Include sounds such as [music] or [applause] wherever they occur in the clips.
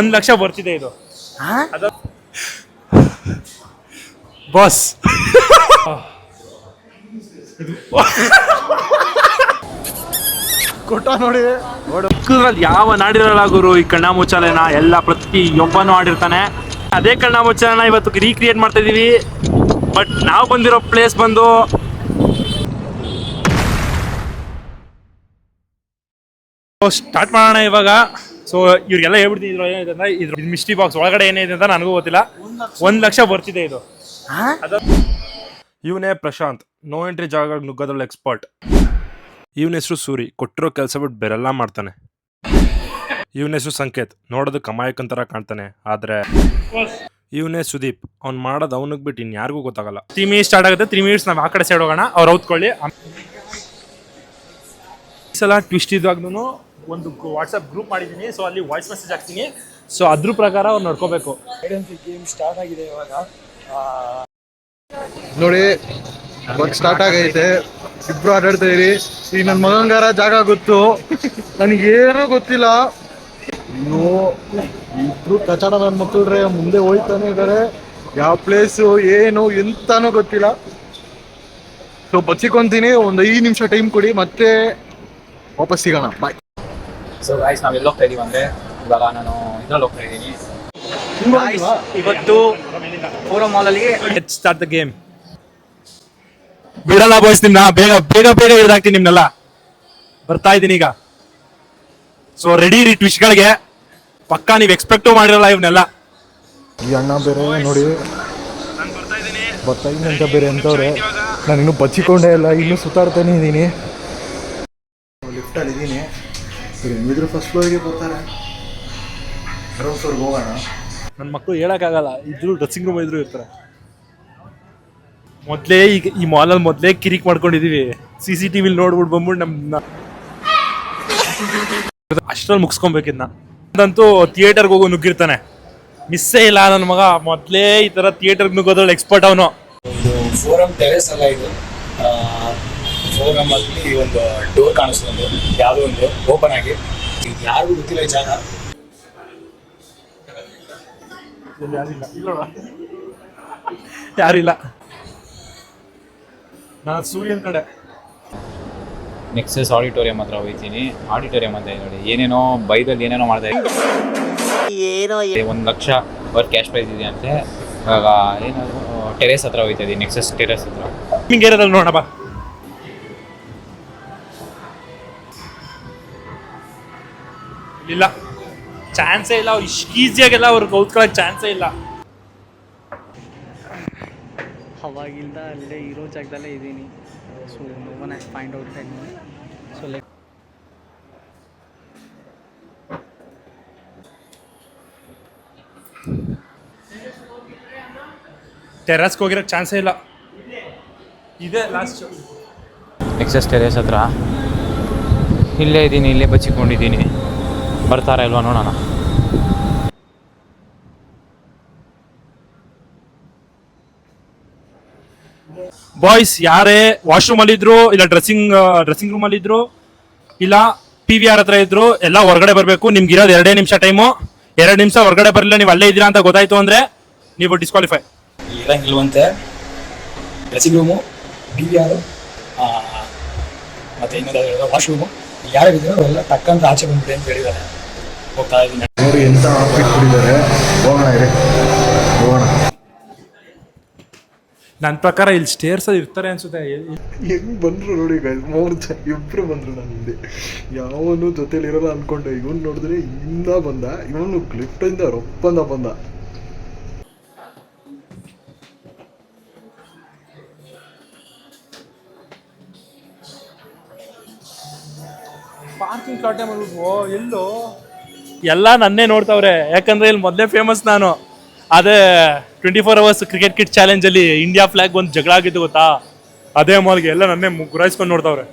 ಒಂದ್ ಲಕ್ಷ ಬರ್ತಿದೆ ಇದು. ಅದು ಬಾಸ್. ಕೊಟ್ಟ ನೋಡಿ. ಯಾವ ನಾಡಿರಲ್ಲ ಗುರು ಈ ಕಣ್ಣ ಮುಚ್ಚಾಲೆನ? ಎಲ್ಲ ಪ್ರತಿ ಒಬ್ಬನು ಆಡಿರ್ತಾನೆ. ಅದೇ ಕಣ್ಣ ಮುಚ್ಚಾಲೆನ ಇವತ್ತು ರೀಕ್ರಿಯೇಟ್ ಮಾಡ್ತಾ ಇದೀವಿ. ಬಟ್ ನಾವು ಬಂದಿರೋ ಪ್ಲೇಸ್ ಬಂದು ಸ್ಟಾರ್ಟ್ ಮಾಡೋಣ ಇವಾಗ. ಸೊ ಇವ್ರಿಗೆಲ್ಲ ಹೇಳ್ಬಿಡ್ತೀನಿ ಇದ್ರ ಏನಿದೆ ಅಂದ್ರೆ ಇದ್ರ ಮಿಸ್ಟಿ ಬಾಕ್ಸ್ ಒಳಗಡೆ ಏನಿದೆ ಅಂತ ನನಗೂ ಗೊತ್ತಿಲ್ಲ. ಒಂದ್ ಲಕ್ಷ ಬರ್ತಿದೆ ಇದು. ಇವನೇ ಪ್ರಶಾಂತ್ ನೋ ಎಂಟ್ರಿ ಜಾಗ ನುಗ್ಗೋದ್ರಲ್ಲಿ ಎಕ್ಸ್ಪರ್ಟ್ ಇವನ ಹೆಸರು ಸೂರಿ ಕೊಟ್ಟಿರೋ ಕೆಲಸ ಬಿಟ್ಟು ಬೇರೆಲ್ಲ ಮಾಡ್ತಾನೆ. ಇವನ ಹೆಸರು ಸಂಕೇತ್ ನೋಡೋದು ಕಮಾಯಕಂತರ ಕಾಣ್ತಾನೆ ಆದ್ರೆ ಇವನೇ ಸುದೀಪ್ ಅವ್ನು ಮಾಡೋದು ಅವನಿಗೆ ಬಿಟ್ಟು ಇನ್ಯಾರಿಗೂ ಗೊತ್ತಾಗಲ್ಲ. ತ್ರೀ ಮಿನಿಟ್ಸ್ ಸ್ಟಾರ್ಟ್ ಆಗುತ್ತೆ ತ್ರೀ ಮಿನಿಟ್ಸ್ ನಾವು ಆ ಕಡೆ ಸೈಡ್ ಹೋಗೋಣ ಅವ್ರು ಔತ್ಕೊಳ್ಳಿ ಈ ಸಲ ಟ್ವಿಸ್ಟ್ ಇದ್ದಾಗ್ನು ಒಂದು ವಾಟ್ಸಪ್ ಗ್ರೂಪ್ ಮಾಡಿದ್ದೀನಿ. ಸೊ ಅಲ್ಲಿ ವಾಯ್ಸ್ ಮೆಸೇಜ್ ಹಾಕ್ತೀನಿ. ಸೊ ಅದ್ರ ಪ್ರಕಾರ ಅವ್ರು ನೋಡ್ಕೋಬೇಕು. ಗೇಮ್ ಸ್ಟಾರ್ಟ್ ಆಗಿದೆ ಇವಾಗ. ನೋಡಿ ಇವಾಗ ಸ್ಟಾರ್ಟ್ ಆಗೈತೆ. ಇಬ್ರು ಆಟಾಡ್ತಾ ಇರಿ ಈಗ ನನ್ನ ಮಗಂಗಾರ ಜಾಗ ಗೊತ್ತು. ನನಗೇನು ಗೊತ್ತಿಲ್ಲ. ಇನ್ನು ಇಬ್ರು ಕಚಡ ನನ್ನ ಮಕ್ಕಳ್ರೆ ಮುಂದೆ ಹೋಯ್ತಾನೆ ಇದ್ದಾರೆ ಯಾವ ಪ್ಲೇಸು ಏನು ಎಂತಾನೂ ಗೊತ್ತಿಲ್ಲ. ಸೊ ಬಚ್ಚಿಕೊಂತೀನಿ. ಒಂದು ಐದು ನಿಮಿಷ ಟೈಮ್ ಕೊಡಿ. ಮತ್ತೆ ವಾಪಸ್ ಸಿಗೋಣ. ಬಾಯ್ ಸೊ ಗಾಯ್ಸ್ ನಾವು ಎಲ್ಲಿ ಹೋಗ್ತಾ ಇದೀವಿ ಅಂದ್ರೆ ಇವಾಗ ನಾನು ಇದ್ರಲ್ಲಿ ಹೋಗ್ತಾ ಇದ್ದೀನಿ ಇವತ್ತು ಫೋರಂ ಮಾಲಲ್ಲಿ ಲೆಟ್ ಸ್ಟಾರ್ಟ್ ದ ಗೇಮ್ ಬಿಡಲ್ಲ ಬಾಯ್ಸ್ ನಿಮ್ನ ಬೇಗ ಬೇಗ ಬೇಗ ಹಿಡ್ದಾಕ್ತೀನಿ ನಿಮ್ನೆಲ್ಲ ಬರ್ತಾ ಇದ್ದೀನಿ ಈಗ. ಸೊ ರೆಡಿ ರೀ ಟ್ವಿಸ್ಟ್ಗಳಿಗೆ ಪಕ್ಕಾ ನೀವು ಎಕ್ಸ್ಪೆಕ್ಟು ಮಾಡಿರಲ್ಲ ಇವನ್ನೆಲ್ಲ ಈ ಅಣ್ಣ ಬೇರೆ ನೋಡಿ. ಬರ್ತಾಯಿದ್ದೀನಿ ಅಂತ ಬೇರೆ ಅಂತವ್ರೆ. ನಾನು ಇನ್ನೂ ಬಚ್ಚಿಕೊಂಡೇ ಇಲ್ಲ ಇನ್ನೂ ಸುತ್ತಾಡ್ತಾನೆ ಇದ್ದೀನಿ. ಲಿಫ್ಟಲ್ಲಿ ಇದ್ದೀನಿ ಇದ್ರ ಫಸ್ಟ್ ಫ್ಲೋರಿಗೆ ಬರ್ತಾರೆ. ಗ್ರೌಂಡ್ ಫ್ಲೋರ್ಗೆ ಹೋಗೋಣ. ನನ್ನ ಮಕ್ಕಳು ಹೇಳಕ್ಕಾಗಲ್ಲ ಇದ್ರು ಡ್ರೆಸ್ಸಿಂಗ್ ರೂಮ್ ಇದ್ರು ಇರ್ತಾರೆ. ಮೊದಲೇ ಈಗ ಈ ಮಾಲಲ್ಲಿ ಮೊದಲೇ ಕಿರಿಕ್ ಮಾಡ್ಕೊಂಡಿದೀವಿ. ಸಿ ಸಿ ಟಿ ವಿಲಿ ನೋಡ್ಬಿಟ್ಟು ಬಂದ್ಬಿಟ್ಟು ನಮ್ಮ ಅಷ್ಟ್ರಲ್ಲಿ ಮುಗಿಸ್ಕೊಬೇಕಿದ್ನ ಅದಂತೂ ಥಿಯೇಟರ್ಗೆ ಹೋಗೋ ನುಗ್ಗಿರ್ತಾನೆ. ಮಿಸ್ಸೇ ಇಲ್ಲ ನನ್ನ ಮಗ ಮೊದಲೇ ಈ ಥರ ಥಿಯೇಟರ್ಗೆ ನುಗ್ಗೋದ್ರಲ್ಲಿ ಎಕ್ಸ್ಪರ್ಟ್ ಅವನು. ಫೋರಮ್ ಟೆರೆಸ್ ಅಲ್ಲ ಇದು. ಫೋರಂ ಅಲ್ಲಿ ಒಂದು ಡೋರ್ ಕಾಣಿಸ್ತದೆ ಒಂದು ಯಾವುದೋ ಒಂದು ಓಪನ್ ಆಗಿ. ಇದು ಯಾರಿಗೂ ಗೊತ್ತಿಲ್ಲ ಈ ಜಾಗ. ಯಾರಿಲ್ಲ. ನಾ ಸೂರ್ಯನ್ ಕಡೆ. ನೆಕ್ಸಸ್ ಆಡಿಟೋರಿಯಂ ಹತ್ರ ಹೋಗ್ತೀನಿ. ಆಡಿಟೋರಿಯಂ ಅಂತ ಇದೆ ನೋಡಿ. ಏನೇನೋ ಬೈದಲ್ಲಿ ಏನೇನೋ ಮಾಡ್ತಾ ಏನೋ ಒಂದು ಲಕ್ಷ ಅವ್ರ ಕ್ಯಾಶ್ ಪ್ರೈಸ್ ಇದೆ ಅಂತೆ. ಇವಾಗ ಏನಾದ್ರು ಟೆರೇಸ್ ಹತ್ರ ಹೋಗ್ತಾ ಇದೀನಿ ನೆಕ್ಸಸ್ ಟೆರೇಸ್ ಹತ್ರ. ನಿಮ್ಗೆ ಏರಿಯಾದಲ್ಲಿ ನೋಡೋಣ ಇಲ್ಲ. ಚಾನ್ಸೇ ಇಲ್ಲ ಅವ್ರು ಇಷ್ಟು ಈಸಿಯಾಗೆಲ್ಲ ಅವ್ರಿಗೆ ಕೌತ್ಕೊಳಕ್ ಚಾನ್ಸೇ ಇಲ್ಲ. ಅವಾಗಿಂದ ಅಲ್ಲೇ ಇರೋ ಜಾಗದಲ್ಲೇ ಇದ್ದೀನಿ. So no one I find out that so like ಟೆರಸ್ಗೆ ಹೋಗಿರೋಕ್ಕೆ ಚಾನ್ಸೇ ಇಲ್ಲ. ಇದೆ ಲಾಸ್ಟ್ ಎಕ್ಸಸ್ ಟೆರೇಸ್ ಹತ್ರ. ಇಲ್ಲೇ ಇದ್ದೀನಿ ಇಲ್ಲೇ ಬಚ್ಚಿಕೊಂಡಿದ್ದೀನಿ. ಬರ್ತಾರಾ ಇಲ್ವಾ ನೋಡೋಣ. ಬಾಯ್ಸ್ ಯಾರೇ ವಾಶ್ರೂಮ್ ಅಲ್ಲಿ ಇದ್ರು ಇಲ್ಲ ಡ್ರೆಸ್ಸಿಂಗ್ ಡ್ರೆಸ್ಸಿಂಗ್ ರೂಮ್ ಅಲ್ಲಿ ಇದ್ರು ಇಲ್ಲ ಪಿ ವಿ ಆರ್ ಹತ್ರ ಇದ್ರು ಎಲ್ಲ ಹೊರಗಡೆ ಬರಬೇಕು. ನಿಮ್ಗೆ ಇರೋದು ಎರಡೇ ನಿಮಿಷ ಟೈಮು ಎರಡು ನಿಮಿಷ ಹೊರಗಡೆ ಬರಲಿಲ್ಲ ನೀವು ಅಲ್ಲೇ ಇದ್ದೀರಾ ಅಂತ ಗೊತ್ತಾಯ್ತು ಅಂದ್ರೆ ನೀವು ಡಿಸ್ಕ್ವಾಲಿಫೈ ಇರಂಗಿಲ್ವಂತೆ. ಡ್ರೆಸ್ಸಿಂಗ್ ರೂಮು ಪಿ ವಿ ಆರು ಮತ್ತೆ ಇನ್ನೊಂದು ವಾಶ್ರೂಮು ಯಾರು ಇದ್ರು ಎಲ್ಲ ತಕ್ಕಂತ ಆಚೆ ಬಂದ್ಬಿಡಿ ಅಂತ ಹೇಳಿದ್ದಾರೆ. ಹೋಗ್ತಾ ಇದ್ದೀನಿ. ನೋಡಿ ಎಂತ ಆಫೀಸ್ ಹೋಗೋಣ ಇರಿ. ಹೋಗೋಣ. ನನ್ನ ಪ್ರಕಾರ ಇಲ್ಲಿ ಸ್ಟೇರ್ಸ್ ಅಲ್ಲಿ ಇರ್ತಾರೆ ಅನ್ಸುತ್ತೆ. ಹೆಂಗ್ ಬಂದ್ರು ನೋಡಿ ಗೈಸ್ ಮೂರು ಜನ ಇಬ್ರು ಬಂದ್ರು ನನ್ನ ಹಿಂದೆ ಯಾವನು ಜೊತೆಲಿ ಇರಲ್ಲ ಅನ್ಕೊಂಡೆ. ಇವನ್ ನೋಡಿದ್ರೆ ಇಂದ ಬಂದ ಇವನು ಕ್ಲಿಫ್ಟ್ ಇಂದ ರೊಪ್ಪಂದ ಬಂದ. ಪಾರ್ಕಿಂಗ್ ಕಾಟೆ ಮಾಡ್ಬಿಟ್ಟು ಎಲ್ಲೋ? ಎಲ್ಲ ನನ್ನೇ ನೋಡ್ತಾವ್ರೆ. ಯಾಕಂದ್ರೆ ಇಲ್ಲಿ ಮೊದಲೇ ಫೇಮಸ್ ನಾನು. ಅದೇ twenty four hours cricket kit challenge ಅಲ್ಲಿ ಇಂಡಿಯಾ ಫ್ಲಾಗ್ ಒಂದು ಜಗಳ ಆಗಿದ್ದು ಗೊತ್ತಾ? ಅದೇ ಮಾಲ್ಗೆ ಎಲ್ಲ ನನ್ನೇ ಮುಗುರಾಯಿಸ್ಕೊಂಡು ನೋಡ್ತಾವ್ರೆ.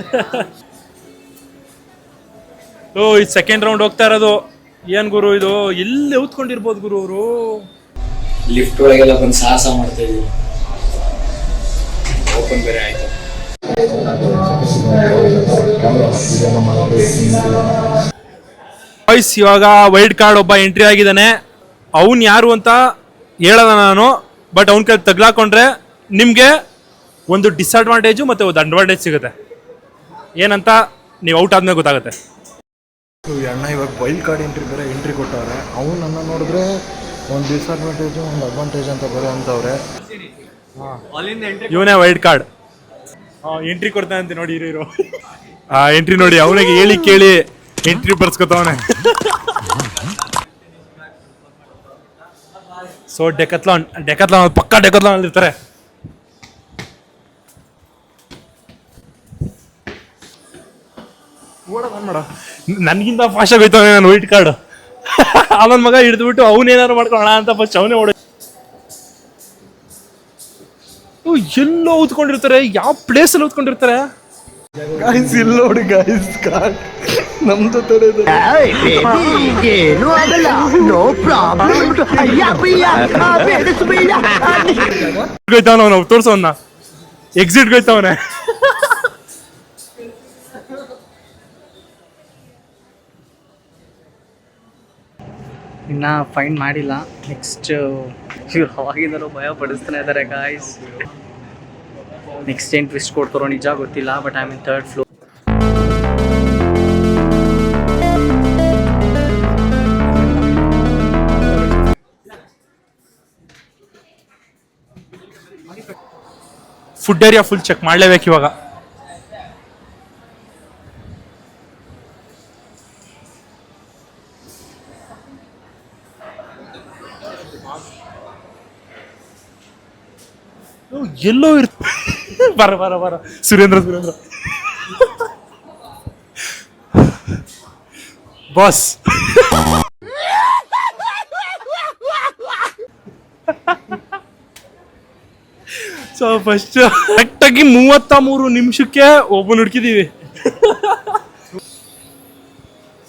[laughs] ಓ ಇದು ಸೆಕೆಂಡ್ ರೌಂಡ್ ಹೋಗ್ತಾ ಇರೋದು. ಏನ್ ಗುರು ಇದು? ಎಲ್ಲಿ ಉತ್ಕೊಂಡಿರ್ಬೋದು ಗುರು ಅವರು? ಲಿಫ್ಟ್ ಒಳಗೆಲ್ಲ ಬಂದು ಸಾಹಸ ಮಾಡ್ತಾ ಇದ್ದೀವಿ. ಓಪನ್ ಬೇರೆ ಬಾಯ್ಸ್ ಇವಾಗ ವೈಲ್ಡ್ ಕಾರ್ಡ್ ಒಬ್ಬ ಎಂಟ್ರಿ ಆಗಿದ್ದಾನೆ. ಅವನ್ ಯಾರು ಅಂತ ಹೇಳಲ್ಲ ನಾನು ಬಟ್ ಅವನ ಕೈ ತಗ್ಲಾಕೊಂಡ್ರೆ ನಿಮಗೆ ಒಂದು ಡಿಸ್ಅಡ್ವಾಂಟೇಜು ಮತ್ತು ಒಂದು ಅಡ್ವಾಂಟೇಜ್ ಸಿಗುತ್ತೆ. ಏನಂತ ನೀವು ಔಟ್ ಆದ್ಮೇಲೆ ಗೊತ್ತಾಗುತ್ತೆ. ಈ ಅಣ್ಣ ಇವಾಗ ವೈಲ್ಡ್ ಕಾರ್ಡ್ ಎಂಟ್ರಿ ಬೇರೆ ಎಂಟ್ರಿ ಕೊಟ್ಟವ್ರೆ. ಅವ್ನು ನನ್ನ ನೋಡಿದ್ರೆ ಒಂದು ಡಿಸ್ಅಡ್ವಾಂಟೇಜು ಒಂದು ಅಡ್ವಾಂಟೇಜ್ ಅಂತ ಬರೋ ಅಂತವ್ರೆ ಇವನೇ ವೈಲ್ಡ್ ಕಾರ್ಡ್ ಎಂಟ್ರಿ ಕೊಡ್ತಾನೆ ಅಂತ ನೋಡಿ ಇರೋ ಆ ಎಂಟ್ರಿ ನೋಡಿ ಅವನಿಗೆ ಹೇಳಿ ಕೇಳಿ ಎಂಟ್ರಿ ಬರ್ಸ್ಕೊತಾವನೆ. ಸೊ ಡೆಕತ್ಲಾನ್ ಡೆಕತ್ಲಾನ್ ಪಕ್ಕ ಡೆಕತ್ಲಾನ್ ಅಲ್ಲಿ ಇರ್ತಾರೆ. ನನ್ಗಿಂತ ಫಾಸ್ಟ್ ಆಗಿ ಹೋಯ್ತಾನೆ ನಾನು ವೈಟ್ ಕಾರ್ಡ್ ಅವನ ಮಗ ಹಿಡಿದ್ಬಿಟ್ಟು ಅವನೇನಾರು ಮಾಡ್ಕೊಳ್ಳೋಣ ಅಂತ ಫಸ್ಟ್ ಅವನೇ ಓಡ ಎಲ್ಲೋ ಊದ್ಕೊಂಡಿರ್ತಾರೆ ಯಾವ ಪ್ಲೇಸ್ ಅಲ್ಲಿ ಉತ್ಕೊಂಡಿರ್ತಾರೆ? ಗಾಯ್ಸ್ ಇಲ್ಲ ನೋಡಿ ಗಾಯ್ಸ್ ಕಾರ್ ನಮ್ಮ ಜೊತೆ ಇದು. ಏನು ಆಗಲ್ಲ. ನೋ ಪ್ರಾಬ್ಲಮ್ ಅಯ್ಯಪ್ಪಯ್ಯ ಬೆಳೆಸ್ಬೇಡ ಹೋಯ್ತಾವನ ಅವನು. ತೋರ್ಸವನ್ನ ಎಕ್ಸಿಟ್ ಹೋಯ್ತಾವನೆ ಇನ್ನ ಫೈಂಡ್ ಮಾಡಿಲ್ಲ. ನೆಕ್ಸ್ಟ್ ಇವ್ರು ಅವಾಗಿಂದಲೂ ಭಯ ಪಡಿಸ್ತಾನೆ ಇದ್ದಾರೆ ಗಾಯ್ಸ್ ನೆಕ್ಸ್ಟ್ ಏನು ಟ್ವಿಸ್ಟ್ ಕೊಡ್ತಾರೋ ನಿಜ ಗೊತ್ತಿಲ್ಲ but I mean third floor food area full check ಮಾಡ್ಲೇಬೇಕು ಇವಾಗ. ಎಲ್ಲೋ ಇರ್ತ ಬರ ಬರ ಬರ. Surendra Surendra. Boss. So first ಕರೆಕ್ಟಾಗಿ ಮೂವತ್ತ ಮೂರು ನಿಮಿಷಕ್ಕೆ ಒಬ್ಬನ ಹುಡುಕಿದೀವಿ.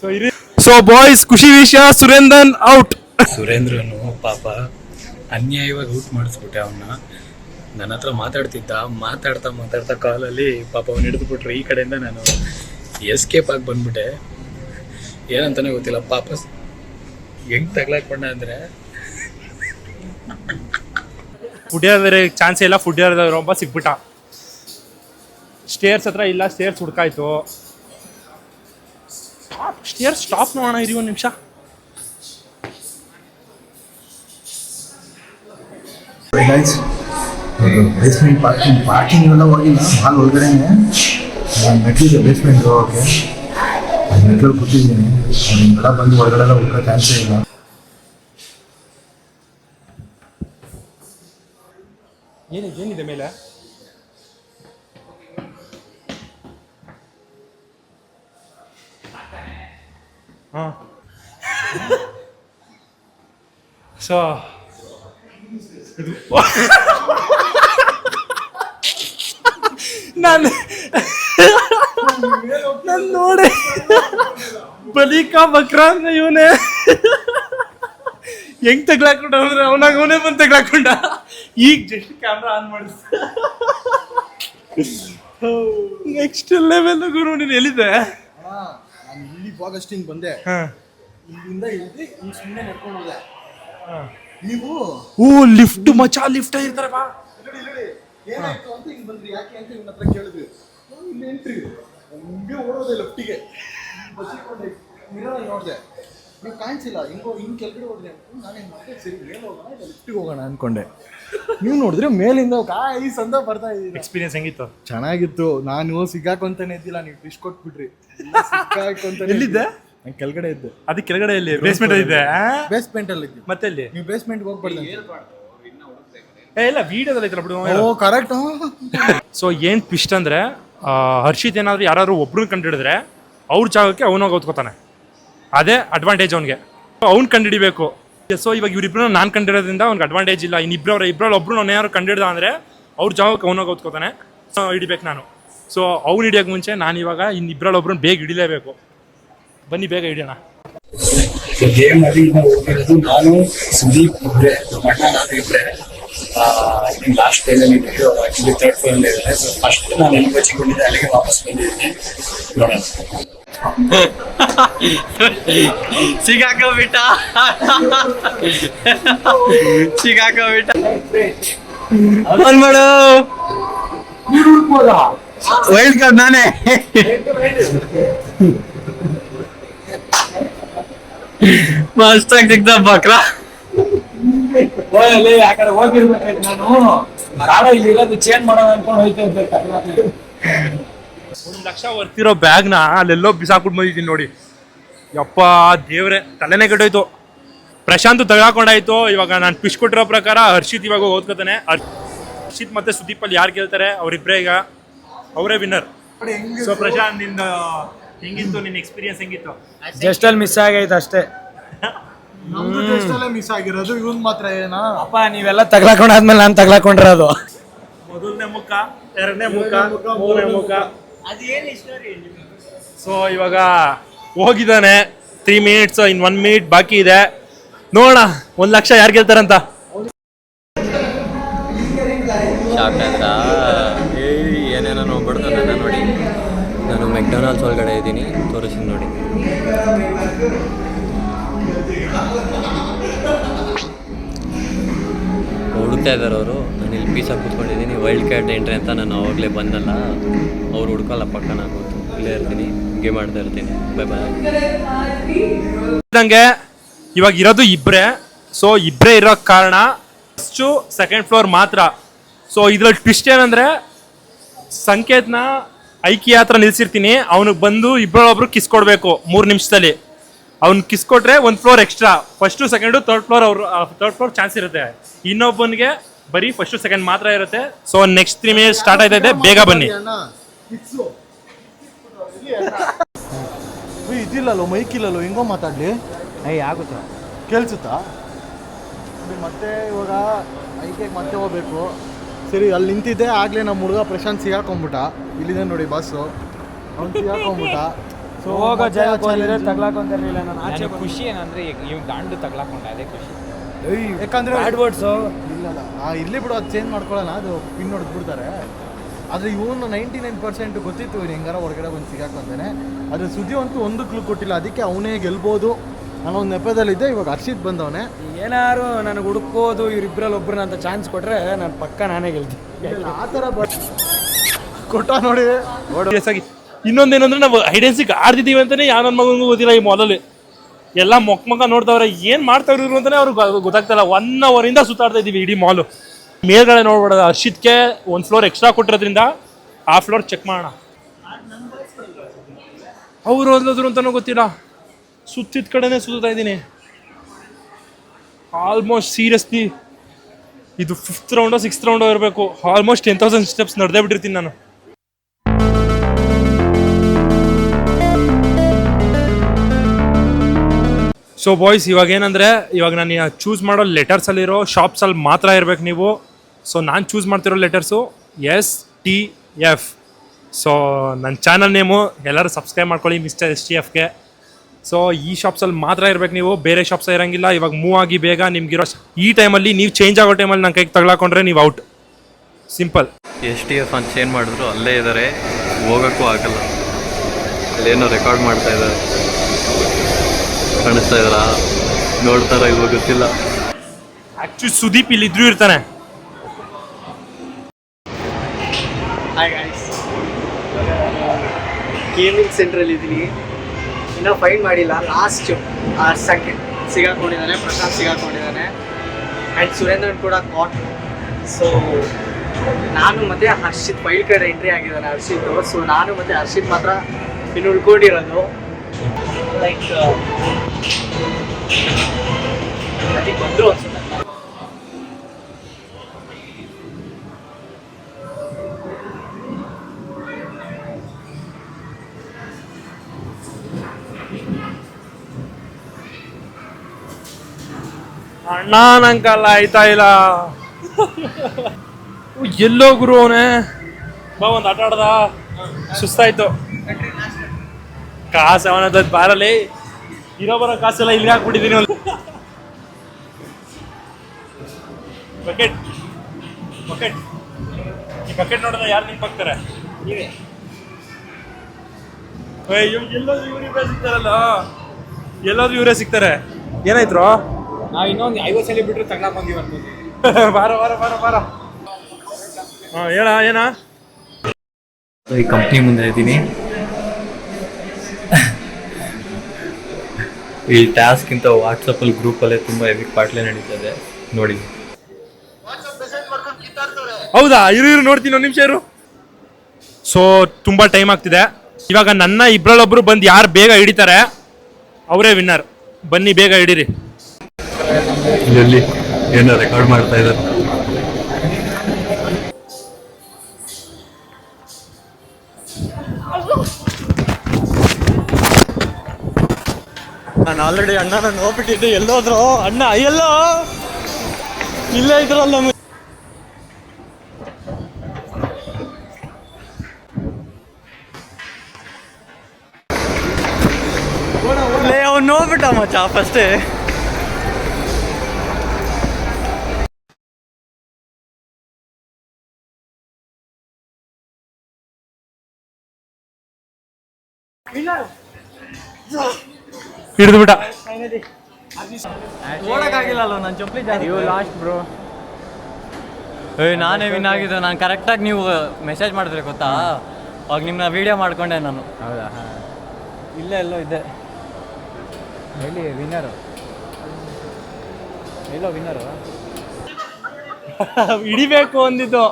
ಸೊ ಸೊ ಬಾಯ್ಸ್ ಖುಷಿ ವಿಷಯ, ಸುರೇಂದ್ರನ್ ಔಟ್ ಸುರೇಂದ್ರನು ಪಾಪ ಅನ್ಯಾಯವಾಗಿ ಊಟ ಮಾಡಿಸ್ಬಿಟ್ಟೆ ಅವನ್ನ ನನ್ನ ಹತ್ರ ಮಾತಾಡ್ತಿದ್ದ ಮಾತಾಡ್ತಾ ಮಾತಾಡ್ತಾ ಕಾಲಲ್ಲಿ ಪಾಪ ಅವ್ನು ಹಿಡಿದುಬಿಟ್ರು. ಈ ಕಡೆಯಿಂದ ನಾನು ಎಸ್ಕೇಪ್ ಆಗಿ ಬಂದ್ಬಿಟ್ಟೆ. ಏನಂತಾನೆ ಗೊತ್ತಿಲ್ಲ. ಪಾಪ ಹೆಂಗ್ ತಗ್ಲಾಕೊಂಡ ಅಂದ್ರೆ? ಫುಡ್ ಬೇರೆ ಚಾನ್ಸ್ ಇಲ್ಲ. ಫುಡ್ ಒಬ್ಬ ಸಿಕ್ಬಿಟ್ಟ. ಸ್ಟೇರ್ಸ್ ಹತ್ರ ಇಲ್ಲ. ಸ್ಟೇರ್ಸ್ ಹುಡ್ಕಾಯ್ತು. ಸ್ಟೇರ್ ಸ್ಟಾಪ್ ನೋಡೋಣ ಇರಿ ಒಂದು ನಿಮಿಷ. ಗೈಸ್ ಬೇಸ್ಮೆಂಟ್ ಪಾರ್ಕಿಂಗ್ ಪಾರ್ಕಿಂಗ್ ಎಲ್ಲ ಹೋಗಿಲ್ಲ. ಹಾಲ್ ಒಳಗಡೆನೆ. ಮೆಟ್ಲಿದೆ ಬೇಸ್ಮೆಂಟ್ ಹೋಗೋಕೆ. ಮೆಟ್ಲಲ್ಲಿ ಕೂತಿದ್ದೀನಿ. ನಿಮ್ಗೆಲ್ಲ ಬಂದು ಒಳಗಡೆ ಎಲ್ಲ ಹೋಗೋ ಚಾನ್ಸೇ ಇಲ್ಲ. ಏನಿದೆ ಏನಿದೆ ಮೇಲೆ? ಹಾಂ. ಸೊ [laughs] ಇದು [laughs] ನಾನು ನಾನು ನೋಡಿ. ಬಲಿಕ ಬಕ್ರ ಅಂದ್ರೆ ಇವನೇ. ಹೆಂಗ್ ತಗ್ಲಾಕೊಂಡ ಅಂದ್ರೆ ಅವನಾಗ ಅವನೇ ಬಂದು ತಗ್ಲಾಕೊಂಡ. ಈಗ ಜಸ್ಟ್ ಕ್ಯಾಮ್ರಾ ಆನ್ ಮಾಡಿಸ್ ನೆಕ್ಸ್ಟ್ ಲೆವೆಲ್ ಗುರು ನೀನು ಎಲ್ಲಿದೆ? ನಾನು ಇಲ್ಲಿ ಫಾಗಸ್ಟಿಂಗ್ ಬಂದೆ. ಹಾ. ಇಲ್ಲಿಂದ ಇಲ್ಲಿ ಸುಮ್ಮನೆ ನಡ್ಕೊಂಡು ಹೋದೆ. ನೀವು ಓ ಲಿಫ್ಟ್ ಮಚಾ ಲಿಫ್ಟ್ ಇರ್ತಾರಪ್ಪ ಏನಾಯ್ತು ಅಂತ ಹಿಂಗೆ ಬಂದ್ರಿ? ಯಾಕೆ ಅಂತ ಇವನ ಹತ್ರ ಕೇಳಿದ್ವಿ ಇಲ್ಲಿ ಎಂಟ್ರಿ. ಹಿಂಗೆ ಓಡೋದೆ ಲೆಫ್ಟಿಗೆ ಬಚ್ಚಿಕೊಂಡೆ ಮಿರರ್ ನೋಡಿದೆ. ನೀವು ಕಾಣಿಸಿಲ್ಲ. ಹಿಂಗೋ ಹಿಂಗೆ ಕೆಳಗಡೆ ಹೋದ್ರೆ ನಾನು ಮತ್ತೆ ಸರಿ ಮೇಲೆ ಹೋಗೋಣ ಇಲ್ಲ ಲಿಫ್ಟಿಗೆ ಹೋಗೋಣ ಅನ್ಕೊಂಡೆ. ನೀವು ನೋಡಿದ್ರೆ ಮೇಲಿಂದ ಕಾಯಿ ಸಂದ ಬರ್ತಾ ಇದ್ದೀರಾ ಎಕ್ಸ್ಪೀರಿಯನ್ಸ್ ಹೆಂಗಿತ್ತು? ಚೆನ್ನಾಗಿತ್ತು. ನಾನು ಸಿಗಾಕೊಂತಾನೆ ಇದ್ದಿಲ್ಲ. ನೀವು ಡಿಶ್ ಕೊಟ್ಬಿಟ್ರಿ. ಸಿಕ್ಕಾಕೊಂತಾನೆ ಎಲ್ಲಿದ್ದೆ? ನಾನು ಕೆಳಗಡೆ ಇದ್ದೆ. ಅದಕ್ಕೆ ಕೆಳಗಡೆ ಇಲ್ಲಿ ಬೇಸ್ಮೆಂಟ್ ಇದೆ ಬೇಸ್ಮೆಂಟ್ ಅಲ್ಲಿ ಮತ್ತೆ ಎಲ್ಲಿ ನೀವು ಬೇಸ್ಮೆಂಟ್ಗೆ ಹೋಗ್ಬಾರ್ದು ಏ, ಇಲ್ಲ ವಿಡಿಯೋದಲ್ಲಿ ಐತಲ್ಲ ಬಿಡು ಓ ಕರೆಕ್ಟ್ ಸೊ ಏನ್ ಟ್ವಿಸ್ಟ್ ಅಂದ್ರೆ ಆ, ಹರ್ಷಿತ್ ಏನಾದ್ರು ಯಾರು ಒಬ್ರನ್ನ ಕಂಡಿಡಿದ್ರೆ ಅವ್ರ ಜಾಗಕ್ಕೆ ಅವನಾಗ ಓದ್ಕೋತಾನೆ ಅದೇ ಅಡ್ವಾಂಟೇಜ್ ಅವನಿಗೆ. ಅವ್ನು ಕಂಡಿಡಿಬೇಕು. ಸೊ ಇವಾಗ ಇವ್ರಿಬ್ರು ನಾನು ಕಂಡಿಡೋದ್ರಿಂದ ಅವ್ನಿಗೆ ಅಡ್ವಾಂಟೇಜ್ ಇಲ್ಲ. ಇನ್ನು ಇಬ್ಬರವ್ರ ಇಬ್ಬರಲ್ಲಿ ಒಬ್ರು ನಾನು ಏನಾದ್ರು ಕಂಡಿಡ್ದ ಅಂದ್ರೆ ಅವ್ರ ಜಾಗಕ್ಕೆ ಅವನಾಗ ಓದ್ಕೋತಾನೆ ಸೊ ಹಿಡಿಬೇಕು ನಾನು. ಸೊ ಅವ್ನು ಹಿಡಿಯೋಕೆ ಮುಂಚೆ ನಾನು ಇವಾಗ ಇನ್ನು ಇಬ್ಬರಲ್ಲಿ ಒಬ್ರನ್ನ ಬೇಗ ಹಿಡಿಲೇಬೇಕು. ಬನ್ನಿ ಬೇಗ ಹಿಡಿಯೋಣ. ಗೇಮ್ ಅಲ್ಲಿ ನಾನು ಹೋಗಿರೋದು ನಾನು ಸುದೀಪ್ ಇಬ್ರೆ. ಮಣ್ಣ ನಾನು ಇಬ್ರೆ ಲಾಸ್ಟ್ ಡೇದಲ್ಲಿ ಆಕ್ಚುಲಿ ಥರ್ಡ್ ಫ್ಲೋರ್ ಇದ್ದಾರೆ ಸೊ ಫಸ್ಟ್ ನಾನು ಎಲ್ಲಿ ಬಚ್ಚಿಕೊಂಡಿದ್ದೆ ಅಲ್ಲಿಗೆ ವಾಪಸ್ ಬಂದಿದ್ದೀನಿ ನೋಡೋಣ ಸಿಗಾಕೋಬಿಟ್ಟ ಸಿಗಾಕೋಬಿಟ್ಟ ಆನ್ ಮಾಡು ವೈಲ್ಡ್ ಕಾರ್ಡ್ ನಾನೇ ಮಸ್ತಾಗಿ ಸಿಗ್ತ ಆ ಕಡೆ ಹೋಗಿರ್ಬೇಕಾಯ್ತು ನಾನು. ಕಾಡ ಇಲ್ಲಿ ಇರೋದು ಚೇಂಜ್ ಮಾಡೋಣ ಅನ್ಕೊಂಡು ಹೋಯ್ತಾ ಇರ್ಬೇಕು ಒಂದ್ ಲಕ್ಷ ವರ್ತಿರೋ ಬ್ಯಾಗ್ನ ಅಲ್ಲೆಲ್ಲೋ ಬಿಸಾಕ್ಬಿಟ್ಟು ಬಂದಿದ್ದೀನಿ ನೋಡಿ. ಯಪ್ಪ ದೇವ್ರೆ ತಲೆನೇ ಕೆಟ್ಟೋಯ್ತು. ಪ್ರಶಾಂತ್ ತಗಾಕೊಂಡಾಯ್ತು. ಇವಾಗ ನಾನು ಪಿಶ್ ಕೊಟ್ಟಿರೋ ಪ್ರಕಾರ ಹರ್ಷಿತ್ ಇವಾಗ ಓದ್ಕೋತಾನೆ. ಹರ್ಷಿತ್ ಮತ್ತೆ ಸುದೀಪ್ ಅಲ್ಲಿ ಯಾರು ಕೇಳ್ತಾರೆ? ಅವರಿಬ್ಬರೇ ಈಗ. ಅವರೇ ವಿನ್ನರ್ ಸೊ ಪ್ರಶಾಂತ್ನಿಂದ ಹೆಂಗಿತ್ತು ನಿನ್ನ ಎಕ್ಸ್ಪೀರಿಯನ್ಸ್ ಹೆಂಗಿತ್ತು? ಜಸ್ಟ್ ಅಲ್ಲಿ ಮಿಸ್ ಆಗೈತೆ ಅಷ್ಟೇ. [laughs] ನಮ್ದು ಮಿಸ್ ಆಗಿರೋದು ಇವನ್ ಮಾತ್ರ ಏನಾ? ಅಪ್ಪ ನೀವೆಲ್ಲ ತಗ್ಲಾಕೊಂಡಾದ್ಮೇಲೆ ನಾನು ತಗ್ಲಾಕೊಂಡಿರೋದು. ಮೊದಲನೇ ಮುಖ ಎರಡನೇ ಮುಖ ಮೂರನೇ ಮುಖ. ಸೊ ಇವಾಗ ಹೋಗಿದ್ದಾನೆ. Three minutes in one minute ಬಾಕಿ ಇದೆ. ನೋಡೋಣ ಒಂದು ಲಕ್ಷ ಯಾರು ಗೆಲ್ತಾರಂತ? ಶಾಕಾದ್ರ ಏಯ್ ಏನೇನೋ ನೋಡ್ಬಿಡ್ದು ನನ್ನ ನೋಡಿ. ನಾನು ಮೆಕ್ಡೊನಾಲ್ಡ್ಸ್ ಒಳಗಡೆ ಇದ್ದೀನಿ. ತೋರಿಸ್ತೀನಿ ನೋಡಿ. ಹುಡುಕ್ತಾ ಇದ್ದಾರೆ ಅವರು. ನಾನು ಇಲ್ಲಿ ಪೀಸಾಗಿ ಕೂತ್ಕೊಂಡಿದ್ದೀನಿ. ವೈಲ್ಡ್ ಕ್ಯಾಟ್ ಎಂಟ್ರಿ ಅಂತ ನಾನು ಅವಾಗಲೇ ಬಂದಲ್ಲ. ಅವ್ರು ಹುಡ್ಕಲ್ಲ ಪಕ್ಕ ನಾನು. ಇಲ್ಲೇ ಇರ್ತೀನಿ. ಗೇಮ್ ಮಾಡ್ತಾ ಇರ್ತೀನಿ. ಬೈ ಇದ್ದಂಗೆ ಇವಾಗ ಇರೋದು ಇಬ್ಬರೇ ಸೊ ಇಬ್ಬರೇ ಇರೋ ಕಾರಣ ಫಸ್ಟು ಸೆಕೆಂಡ್ ಫ್ಲೋರ್ ಮಾತ್ರ. ಸೊ ಇದ್ರಲ್ಲಿ ಟ್ವಿಸ್ಟ್ ಏನಂದ್ರೆ ಸಂಕೇತ್ನ ಐಕಿ ಹತ್ರ ನಿಲ್ಸಿರ್ತೀನಿ. ಅವನಿಗೆ ಬಂದು ಇಬ್ಬರೊಬ್ರು ಕಿಸ್ ಕೊಡ್ಬೇಕು ಮೂರು ನಿಮಿಷದಲ್ಲಿ. ಅವ್ನು ಕಿಸ್ ಕೊಟ್ರೆ ಒಂದು floor extra first second third floor ಅವರು ಥರ್ಡ್ ಫ್ಲೋರ್ ಚಾನ್ಸ್ ಇರುತ್ತೆ. ಇನ್ನೊಬ್ಬನಿಗೆ ಬರೀ ಫಸ್ಟು ಸೆಕೆಂಡ್ ಮಾತ್ರ ಇರುತ್ತೆ. So next three minutes start ಆಯ್ತಾ ಇದೆ. ಬೇಗ ಬನ್ನಿ. ಇದಿಲ್ಲಲ್ಲೋ ಮೈಕ್ ಇಲ್ಲಲ್ಲೋ ಹೆಂಗೋ ಮಾತಾಡ್ಲಿ? ಏಯ್ ಆಗುತ್ತಾ? ಕೇಳಿಸುತ್ತಾ? ಮತ್ತೆ ಇವಾಗ ಐಕೆಗೆ ಮತ್ತೆ ಹೋಗ್ಬೇಕು. ಸರಿ ಅಲ್ಲಿ ನಿಂತಿದ್ದೆ ಆಗ್ಲೇ ನಮ್ಮ ಹುಡುಗ ಪ್ರಶಾಂತ್ ಸಿಗಾಕೊಂಬಿಟ್ಟ ಇಲ್ಲಿದೆ ನೋಡಿ ಬಸ್ಸು ಅವ್ನು ಸಿಗಾಕೊಂಬಿಟ್ಟ ಸೊ ಹೋಗೋ ಜಾಗಕ್ಕೆ ಹೋದ್ರೆ ತಗ್ಲಾಕೊಂತಿರ್ಲಿಲ್ಲ ನಾನು ಆಚೆ ನನಗೆ ಖುಷಿ ಏನಂದ್ರೆ ಇವ್ ಗಾಂಡು ತಗ್ಲಾಕೊಂಡ ಅದೇ ಖುಷಿ. ಯಾಕಂದ್ರೆ ಬ್ಯಾಡ್ ವರ್ಡ್ಸು. ಇಲ್ಲಲ್ಲ ಆ ಇರ್ಲಿ ಬಿಡು ಅದು ಚೇಂಜ್ ಮಾಡ್ಕೊಳ್ಳೋಣ ಅದು ಪಿನ್ ಹೊಡೆದು ಬಿಡ್ತಾರೆ ಆದರೆ ಇವನು ನೈಂಟಿ ನೈನ್ ಪರ್ಸೆಂಟ್ ಗೊತ್ತಿತ್ತು ಇವ್ನು ಹೆಂಗಾರ ಹೊರಗಡೆ ಬಂದು ಸಿಗಾಕೊಂತಾನೆ ಆದರೆ ಸುದ್ದಿ ಅಂತೂ ಒಂದು ಕ್ಲೂ ಕೊಟ್ಟಿಲ್ಲ ಅದಕ್ಕೆ ಅವನೇ ಗೆಲ್ಬೋದು. ಅನ್ನೋ ಒಂದು ನೆಪದಲ್ಲಿದ್ದೆ ಇವಾಗ ಹರ್ಷಿತ್ ಬಂದವನೇ. ಏನಾರು ನನಗೆ ಹುಡುಕೋದು ಇವ್ರಿಬ್ರಲ್ಲಿ ಒಬ್ಬರನ್ನ ಅಂತ ಚಾನ್ಸ್ ಕೊಟ್ರೆ ನಾನು ಪಕ್ಕ ನಾನೇ ಗೆಲ್ತೀನಿ. ಆ ಥರ ಬಟ್ ಕೊಟ್ಟ ನೋಡಿ. ಸಗಿ ಆಗಿ. ಇನ್ನೊಂದೇನಂದ್ರೆ ನಾವು ಐಡೆನ್ಸಿಕ್ ಆಡ್ತಿದ್ದೀವಿ ಅಂತಾನೆ ಯಾವ ನನ್ನ ಮಗನಿಗೂ ಗೊತ್ತಿಲ್ಲ ಈ ಮೊದಲು ಎಲ್ಲ ಮೊಕ್ ಮಗ ನೋಡ್ತಾವ್ರೆ ಏನು ಮಾಡ್ತಾವ್ರು ಇವರು ಅಂತಾನೆ ಅವ್ರಿಗೆ ಗೊತ್ತಾಗ್ತಲ್ಲ. ಒನ್ ಅವರ್ ಇಂದ ಸುತ್ತಾಡ್ತಾ ಇದೀವಿ ಇಡೀ ಮಾಲು ಮೇಲ್ಗಡೆ ನೋಡ್ಬೇಡ ಹರ್ಷಿತ್ಗೆ ಒಂದು ಫ್ಲೋರ್ ಎಕ್ಸ್ಟ್ರಾ ಕೊಟ್ಟಿರೋದ್ರಿಂದ ಆ ಫ್ಲೋರ್ ಚೆಕ್ ಮಾಡೋಣ. ಅವ್ರು ಓದಿದ್ರು ಅಂತಾನೂ ಗೊತ್ತಿಲ್ಲ. ಸುತ್ತಿದ ಕಡೆನೆ ಸುತ್ತಾ ಇದ್ದೀನಿ. ಆಲ್ಮೋಸ್ಟ್ ಸೀರಿಯಸ್ಲಿ ಇದು ಫಿಫ್ತ್ ರೌಂಡೋ ಸಿಕ್ಸ್ತ್ ರೌಂಡೋ ಇರಬೇಕು. ಆಲ್ಮೋಸ್ಟ್ ಟೆನ್ ತೌಸಂಡ್ ಸ್ಟೆಪ್ಸ್ ನಡೆದೇ ಬಿಟ್ಟಿರ್ತೀನಿ ನಾನು. ಸೊ ಬಾಯ್ಸ್ ಇವಾಗ ಏನಂದ್ರೆ, ಇವಾಗ ನಾನು ಚೂಸ್ ಮಾಡೋ ಲೆಟರ್ಸಲ್ಲಿರೋ ಶಾಪ್ಸಲ್ಲಿ ಮಾತ್ರ ಇರಬೇಕು ನೀವು. ಸೊ ನಾನು ಚೂಸ್ ಮಾಡ್ತಿರೋ letters S T F so ನನ್ನ ಚಾನಲ್ ನೇಮು ಎಲ್ಲರೂ ಸಬ್ಸ್ಕ್ರೈಬ್ ಮಾಡ್ಕೊಳ್ಳಿ ಮಿಸ್ಟರ್ ಎಸ್ ಟಿ ಎಫ್ಗೆ ಸೊ ಈ ಶಾಪ್ಸಲ್ಲಿ ಮಾತ್ರ ಇರಬೇಕು ನೀವು, ಬೇರೆ ಶಾಪ್ಸ ಇರೋಂಗಿಲ್ಲ. ಇವಾಗ ಮೂವ್ ಆಗಿ ಬೇಗ ನಿಮ್ಗಿರೋ ಈ ಟೈಮಲ್ಲಿ ನೀವು ಚೇಂಜ್ ಆಗೋ ಟೈಮಲ್ಲಿ ನನ್ನ ಕೈಗೆ ತಗೊಳಕೊಂಡ್ರೆ ನೀವು out simple S T F ಅಂತ ಚೇಂಜ್ ಮಾಡಿದ್ರು, ಅಲ್ಲೇ ಇದ್ದಾರೆ ಹೋಗೋಕ್ಕೂ ಆಗಲ್ಲ. ಅಲ್ಲೇನೋ ರೆಕಾರ್ಡ್ ಮಾಡ್ತಾ ಇದ್ದಾರೆ ಕಾಣಿಸ್ತಾ ಇದಾರ ನೋಡ್ತಾರ ಇವಾಗ ಗೊತ್ತಿಲ್ಲ. ಆಕ್ಚುಲಿ ಸುದೀಪ್ ಇಲ್ಲಿ ಇದ್ರು ಇರ್ತಾನೆ. ಹಾಯ್ ಗಾಯ್ಸ್ ಗೇಮಿಂಗ್ ಸೆಂಟ್ರಲ್ಲಿ ಇದ್ದೀನಿ. ಇನ್ನೂ ಫೈನ್ ಮಾಡಿಲ್ಲ. ಲಾಸ್ಟ್ ಆ ಸೆಕೆಂಡ್ ಸಿಗಾಕೊಂಡಿದ್ದಾನೆ. ಪ್ರಶಾಂತ್ ಸಿಗಾಕೊಂಡಿದ್ದಾನೆ. ಆ್ಯಂಡ್ ಸುರೇಂದ್ರನ್ ಕೂಡ ಕಾಟ್ ಸೊ ನಾನು ಮತ್ತೆ ಹರ್ಷಿತ್ ವೈಲ್ಡ್ ಕಡೆ ಎಂಟ್ರಿ ಆಗಿದ್ದಾನೆ ಹರ್ಷಿತ್ ಸೊ ನಾನು ಮತ್ತೆ ಹರ್ಷಿತ್ ಮಾತ್ರ ಇನ್ನು ಉಳ್ಕೊಂಡಿರೋದು. ಲೈಕ್ ಅದಕ್ಕೆ ಬಂದರು ಅನ್ಸುತ್ತೆ ಅಣ್ಣ ನಂಗಲ್ಲ ಆಯ್ತಾ ಇಲ್ಲ. ಎಲ್ಲೋ ಗುರು ಅವನೇ ಬಾ ಒಂದು ಆಟ ಆಡ್ದ? ಸುಸ್ತಾಯ್ತು. ಕಾಸು ಅವನದ ಬಾರಲ್ಲಿ. ಇರೋ ಬರೋ ಕಾಸೆಲ್ಲ ಇಲ್ಲಿಗೆ ಹಾಕ್ಬಿಟ್ಟಿದ್ದೀನಿ ಒಂದು. ಬಕೆಟ್. ಬಕೆಟ್. ಈ ಬಕೆಟ್ ನೋಡಿದ್ರೆ ಯಾರು ನಿಂಗೆ ಬರ್ತಾರೆ ಎಲ್ಲಾದ್ರೂ ಇವರೇ ಸಿಗ್ತಾರಲ್ಲ. ಎಲ್ಲಾದ್ರೂ ಇವರೇ ಸಿಗ್ತಾರೆ. ಏನಾಯ್ತು ನಾವು ಇನ್ನೊಂದು ಐವತ್ತು ಸಲ ಬಿಟ್ಟರೆ ತಗೊಂಡ್ ಬಂದೀವಿ ಅನ್ಬೋದು [laughs] ಬಾರ ಬಾರ ಬಾರ ಬಾರ. ಹಾ ಹೇಳ ಏನ? ಈ ಕಂಪ್ನಿ ಮುಂದೆ ಇದ್ದೀನಿ. ಈ ಟಾಸ್ಕ್ ಇಂತ ವಾಟ್ಸಪ್ಪಲ್ಲಿ ಗ್ರೂಪಲ್ಲೇ ತುಂಬ ಹೆವಿ ಪಾಟ್ಲೆ ನಡೀತದೆ. ನೋಡಿ. ಹೌದಾ? ಇರು ಇರು ನೋಡ್ತೀನಿ ಒಂದು ನಿಮಿಷ ಇರು. ಸೊ ತುಂಬಾ ಟೈಮ್ ಆಗ್ತಿದೆ. ಇವಾಗ ನನ್ನ ಇಬ್ಬರಲ್ಲೊಬ್ರು ಬಂದು ಯಾರು ಬೇಗ ಹಿಡಿತಾರೆ ಅವರೇ ವಿನ್ನರ್ ಬನ್ನಿ ಬೇಗ ಹಿಡೀರಿ. ಎಲ್ಲಿ? ಏನೋ ರೆಕಾರ್ಡ್ ಮಾಡ್ತಾ ಇದ್ದಾರೆ? ನಾನು ಆಲ್ರೆಡಿ ಅಣ್ಣನ ನೋಡ್ಬಿಟ್ಟಿದ್ದೆ ಎಲ್ಲೋದ್ರು ಅಣ್ಣ ಎಲ್ಲೋ? ಇಲ್ಲೇ ಇದ್ರಲ್ಲ ಅವ್ನು ನೋಡ್ಬಿಟ್ಟ ಮಚ್ಚ ಫಸ್ಟೇ ಹಿಡಿದು ಬಿಟ್ಟ. ಯು ಲಾಸ್ಟ್ ಬ್ರೋ ಏ ನಾನೇ ವಿನ್ ಆಗಿದ್ದು. ನಾನು ಕರೆಕ್ಟಾಗಿ ನೀವು ಮೆಸೇಜ್ ಮಾಡಿದ್ರೆ ಗೊತ್ತಾ? ಅವಾಗ ನಿಮ್ಮನ್ನ ವಿಡಿಯೋ ಮಾಡ್ಕೊಂಡೆ ನಾನು. ಹೌದಾ? ಇಲ್ಲೇ ಎಲ್ಲೋ ಇದ್ದೆ ಹೇಳಿ ವಿನ್ನರು ಎಲ್ಲೋ ವಿನ್ನರು [laughs] ಹಿಡಿಬೇಕು ಅಂದಿದ್ದು.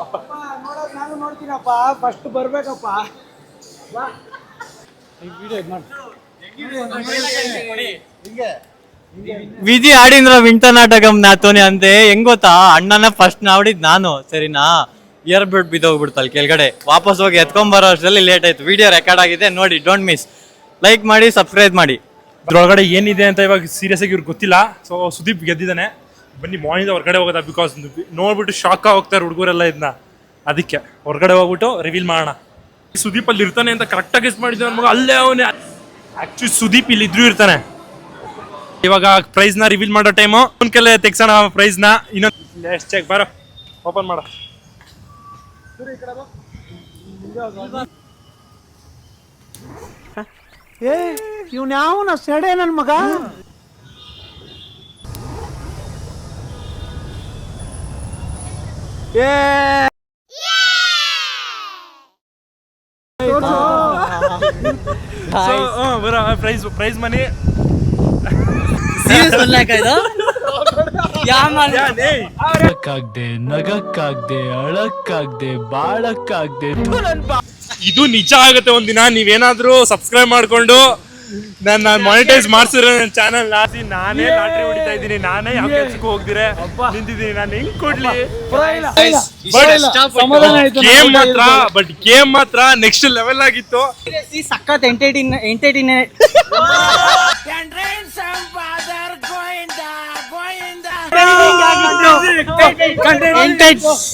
ವಿಧಿ ಆಡಿಂದ್ರ ವಿಂಟ ನಾಟಕಂ ನಾತೋನಿ ಅಂದೆ. ಹೆಂಗ್ ಗೊತ್ತಾ? ಅಣ್ಣನ ಫಸ್ಟ್ ನಾಡಿದ್ ನಾನು. ಸರಿನಾ? ಇಯರ್ ಬಿಡ್ ಬಿದ್ದೋಗ್ಬಿಡ್ತಲ್ಲ ಕೆಳಗಡೆ. ವಾಪಸ್ ಹೋಗಿ ಎತ್ಕೊಂಡ್ ಬರೋ ಅಷ್ಟರಲ್ಲಿ ಲೇಟ್ ಆಯ್ತು. ವಿಡಿಯೋ ರೆಕಾರ್ಡ್ ಆಗಿದೆ. ನೋಡಿ ಡೋಂಟ್ ಮಿಸ್ ಲೈಕ್ ಮಾಡಿ ಸಬ್ಸ್ಕ್ರೈಬ್ ಮಾಡಿ. ಇದ್ರೊಳಗಡೆ ಏನಿದೆ ಅಂತ ಇವಾಗ ಸೀರಿಯಸ್ ಆಗಿ ಇವ್ರಿಗೆ ಗೊತ್ತಿಲ್ಲ. ಸೊ ಸುದೀಪ್ ಗೆದ್ದಿದ್ದಾನೆ. ಬನ್ನಿ ಮಾರ್ನಿಂಗ್ ಹೊರಗಡೆ ಹೋಗೋದ? ಬಿಕಾಸ್ ನೋಡ್ಬಿಟ್ಟು ಶಾಕ್ ಹೋಗ್ತಾರೆ ಹುಡುಗರೆಲ್ಲ ಇದನ್ನ ಅದಕ್ಕೆ. ಹೊರಗಡೆ ಹೋಗ್ಬಿಟ್ಟು ರಿವೀಲ್ ಮಾಡೋಣ. ಸುದೀಪ್ ಅಲ್ಲಿ ಇರ್ತಾನೆ ಅಂತ ಕರೆಕ್ಟಾಗಿ ಗೆಸ್ ಮಾಡಿದ್ದೆ ಮಗ. ಅಲ್ಲೇ ಅವನೇ. ಆಕ್ಚುಲಿ ಸುದೀಪ್ ಇಲ್ಲಿ ಇದ್ರೂ ಇರ್ತಾನೆ. ಇವಾಗ ಪ್ರೈಸ್ನ ರಿವೀಲ್ ಮಾಡೋ ಟೈಮು ಒಂದ್ ಕೆಲ ತೆಗ್ಸೋಣ ಪ್ರೈಸ್ನ. ಇನ್ನೊಂದು ಎಷ್ಟು ಚೆಕ್ ಬಾರೋ. ಓಪನ್ ಮಾಡ. ಏ ಇವ್ನ ಯಾವನ ಸೆಡೆ ನನ್ ಮಗ? [laughs] ಸೊ ಬರೋ ಪ್ರೈಸ್ ಪ್ರೈಸ್ ಮನಿ ನಗಕ್ಕಾಗ್ದೆ ಅಳಕ್ಕಾಗ್ದೆ ಬಾಳಕ್ಕಾಗ್ದೆ. ಇದು ನಿಜ ಆಗುತ್ತೆ ಒಂದಿನ ನೀವೇನಾದ್ರೂ ಸಬ್ಸ್ಕ್ರೈಬ್ ಮಾಡ್ಕೊಂಡು ನನ್ನ ಮಾನಿಟೈಸ್ ಮಾಡ್ಸಿದ್ರೆ ನನ್ನ ಚಾನಲ್ ಲಾಸಿ ನಾನೇ ಲಾಟ್ರಿ ಹೊಡಿತಾ ಇದ್ದೀನಿ. ನಾನೇ ಯಾವ ಕೆಲ್ಸಕ್ಕೂ ಹೋಗ್ದಿರೆ? ನಿಂತಿದ್ದೀನಿ. ನಾನು ಹೆಂಗ್ ಕೊಡ್ಲಿ? ಗೇಮ್ ಮಾತ್ರ ಬಟ್ ಗೇಮ್ ಮಾತ್ರ ನೆಕ್ಸ್ಟ್ ಲೆವೆಲ್ ಆಗಿತ್ತು. ಸಖತ್ ಎಂಟರ್ಟೈನ್ ಎಂಟರ್ಟೈನ್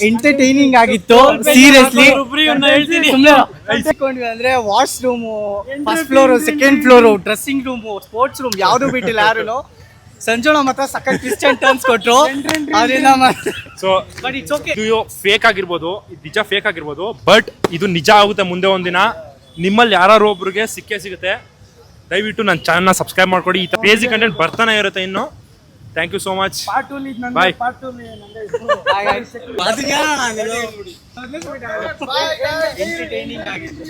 ಎಂಟರ್ಟೈನಿಂಗ್ ಆಗಿತ್ತು. ಸೀರಿಯಸ್ಲಿ ಅಂದ್ರೆ wash room first floor second floor dressing room sports room ಯಾವ್ದು ಬಿಟ್ಟಿಲ್ಲ ಯಾರು ಸಂಜೋಣ ಮಾತ್ರ ಸಖತ್ ಟ್ವಿಸ್ಟ್ ಅಂಡ್ ಟರ್ನ್ಸ್ ಕೊಟ್ರು. ಅದರಿಂದ ಸೊ ಬಟ್ ಇಟ್ಸ್ ಓಕೆ ಇದು ಫೇಕ್ ಆಗಿರ್ಬೋದು ಇದು ನಿಜ ಫೇಕ್ ಆಗಿರ್ಬೋದು ಬಟ್ ಇದು ನಿಜ ಆಗುತ್ತೆ ಮುಂದೆ ಒಂದಿನ. ನಿಮ್ಮಲ್ಲಿ ಯಾರು ಒಬ್ರಿಗೆ ಸಿಕ್ಕೇ ಸಿಗುತ್ತೆ. ದಯವಿಟ್ಟು ನನ್ನ ಚಾನಲ್ನ ಸಬ್ಸ್ಕ್ರೈಬ್ ಮಾಡ್ಕೊಡಿ. ಈ ಕ್ರೇಜಿ ಕಂಟೆಂಟ್ ಬರ್ತಾನೆ ಇರುತ್ತೆ ಇನ್ನು. Thank you so much boy entertaining ಆಗಿದೆ